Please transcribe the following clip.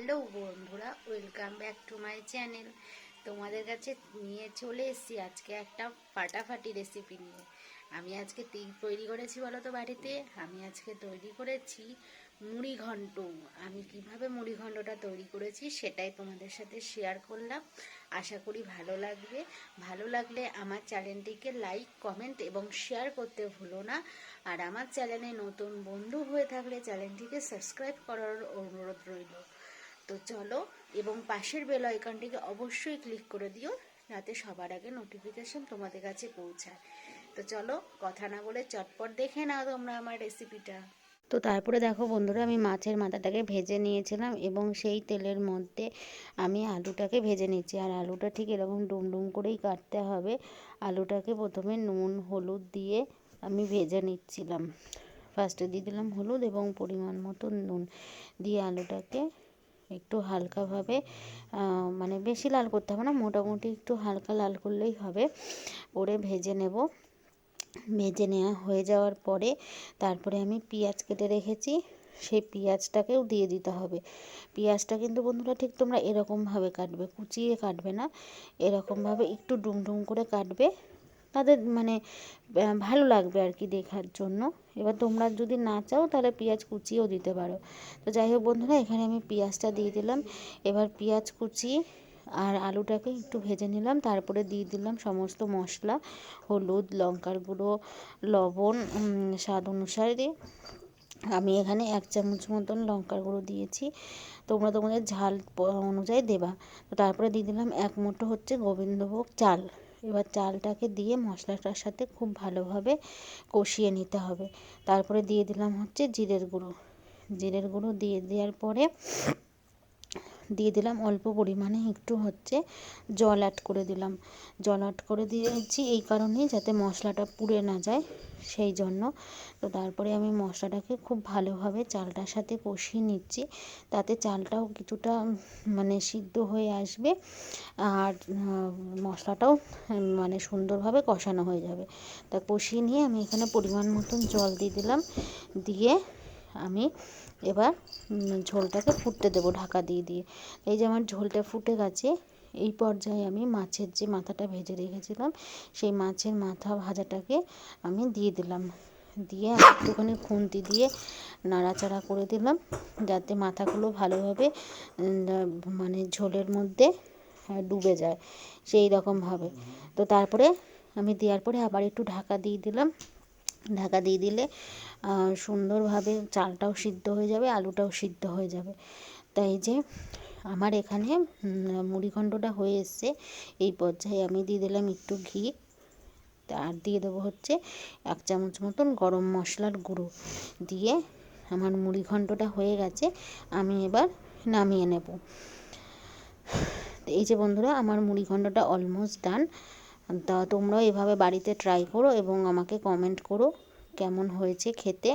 Hello বন্ধুরা, welcome back to my channel. তোমাদের কাছে নিয়ে চলে এসেছি আজকে একটা ফাটাফাটি রেসিপি নিয়ে। আমি আজকে তি- তৈরি করেছি বলো তো বাড়িতে? আমি আজকে তৈরি করেছি মুড়ি ঘন্ট। আমি কীভাবে মুড়ি ঘন্টটা তৈরি করেছি সেটাই তোমাদের সাথে শেয়ার করলাম। আশা করি ভালো লাগবে। ভালো লাগলে আমার চ্যানেলটিকে লাইক কমেন্ট এবং শেয়ার করতে ভুলো না। আর আমার চ্যানেলে নতুন বন্ধু হয়ে থাকলে চ্যানেলটিকে সাবস্ক্রাইব করার অনুরোধ রইল। তো চলো, এবং পাশের বেল আইকনটিকে অবশ্যই ক্লিক করে দিও, যাতে সবার আগে নোটিফিকেশন তোমাদের কাছে পৌঁছায়। তো চলো, কথা না বলে চটপট দেখে নাও তোমরা আমার রেসিপিটা তো তারপরে দেখো বন্ধুরা, আমি মাছের মাথাটাকে ভেজে নিয়েছিলাম, এবং সেই তেলের মধ্যে আমি আলুটাকে ভেজে নিচ্ছি। আর আলুটা ঠিক এরকম ডুম ডুম করেই কাটতে হবে। আলুটাকে প্রথমে নুন, হলুদ দিয়ে আমি ভেজে নিচ্ছিলাম। ফার্স্টে দিয়ে দিলাম হলুদ এবং পরিমাণ মতো নুন দিয়ে আলুটাকে একটু হালকাভাবে মানে বেশি লাল করতে হবে না, মোটামুটি একটু হালকা লাল করলেই হবে। করে ভেজে নেব। ভেজে নেওয়া হয়ে যাওয়ার পরে তারপরে আমি পেঁয়াজ কেটে রেখেছি, সেই পেঁয়াজটাকেও দিয়ে দিতে হবে। পেঁয়াজটা কিন্তু বন্ধুরা ঠিক তোমরা এরকমভাবে কাটবে, কুচিয়ে কাটবে না, এরকমভাবে একটু ডুম ডুম করে কাটবে। তাদের মানে ভালো লাগবে আর কি দেখার জন্য। এবার তোমরা যদি না চাও তাহলে পেঁয়াজ কুচিয়েও দিতে পারো। তো যাই হোক বন্ধুরা, এখানে আমি পেঁয়াজটা দিয়ে দিলাম। এবার পেঁয়াজ কুচি আর আলুটাকে একটু ভেজে নিলাম। তারপরে দিয়ে দিলাম সমস্ত মশলা, হলুদ, লঙ্কার গুঁড়ো, লবণ স্বাদ অনুসারে। আমি এখানে এক চামচ মতন লঙ্কার গুঁড়ো দিয়েছি। তোমরা তোমাদের ঝাল অনুযায়ী দেবা। তো তারপরে দিয়ে দিলাম এক মুঠো হচ্ছে গোবিন্দভোগ চাল। এবার চালটাকে দিয়ে মশলাটার সাথে খুব ভালোভাবে কষিয়ে নিতে হবে। তারপরে দিয়ে দিলাম হচ্ছে জিরের গুঁড়ো। জিরের গুঁড়ো দিয়ে দেওয়ার পরে দিয়ে দিলাম, অল্প পরিমাণে একটু হচ্ছে জল অ্যাড করে দিলাম। জল অ্যাড করে দিয়েছি এই কারণেই যাতে মশলাটা পুড়ে না যায়, সেই জন্য। তো তারপরে আমি মশলাটাকে খুব ভালোভাবে চালটার সাথে কষিয়ে নিচ্ছি, তাতে চালটাও কিছুটা মানে সিদ্ধ হয়ে আসবে আর মশলাটাও মানে সুন্দরভাবে কষানো হয়ে যাবে। তা কষিয়ে নিয়ে আমি এখানে পরিমাণ মতন জল দিয়ে দিলাম, দিয়ে আমি এবার ঝোলটাকে ফুটতে দেবো ঢাকা দিয়ে দিয়ে। এই যে আমার ঝোলটা ফুটে গেছে, এই পর্যায়ে আমি মাছের যে মাথাটা ভেজে রেখেছিলাম, সেই মাছের মাথা ভাজাটাকে আমি দিয়ে দিলাম। দিয়ে একটুখানি খুন্তি দিয়ে নাড়াচাড়া করে দিলাম, যাতে মাথাগুলো ভালোভাবে মানে ঝোলের মধ্যে ডুবে যায়, সেই রকমভাবে তো তারপরে আমি দেওয়ার পরে আবার একটু ঢাকা দিয়ে দিলাম। ঢাকা দিয়ে দিলে সুন্দরভাবে চালটাও সিদ্ধ হয়ে যাবে আলুটাও সিদ্ধ হয়ে যাবে। তাই যে আমার এখানে উম, মুড়িঘণ্টটা হয়ে এসছে এই পর্যায়ে আমি দিয়ে দিলাম একটু ঘি। আর দিয়ে দেবো হচ্ছে এক চামচ মতন গরম মশলার গুঁড়ো। দিয়ে আমার মুড়িঘণ্টটা হয়ে গেছে আমি এবার নামিয়ে নেব। এই যে বন্ধুরা আমার মুড়িঘণ্টটা অলমোস্ট ডান তা তোমরাও এভাবে বাড়িতে ট্রাই করো এবং আমাকে কমেন্ট করো কেমন হয়েছে খেতে।